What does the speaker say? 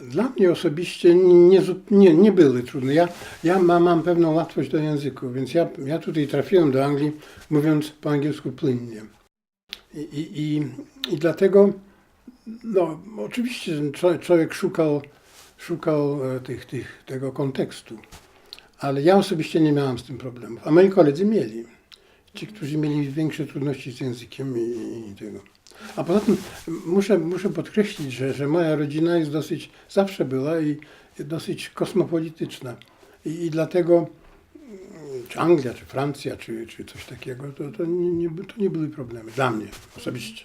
Dla mnie osobiście nie, nie, nie były trudne. Ja, ja mam, pewną łatwość do języków, więc ja, ja tutaj trafiłem do Anglii mówiąc po angielsku płynnie. I, i, i, i dlatego, no oczywiście człowiek, człowiek szukał, szukał e, tych, tych, tego kontekstu, ale ja osobiście nie miałam z tym problemów, a moi koledzy mieli. Ci, którzy mieli większe trudności z językiem i, i tego. A poza tym muszę, muszę podkreślić, że, że moja rodzina jest dosyć, zawsze była i dosyć kosmopolityczna. I, i dlatego mm, czy Anglia, czy Francja, czy, czy coś takiego, to, to, nie, nie, to nie były problemy. Dla mnie osobiście.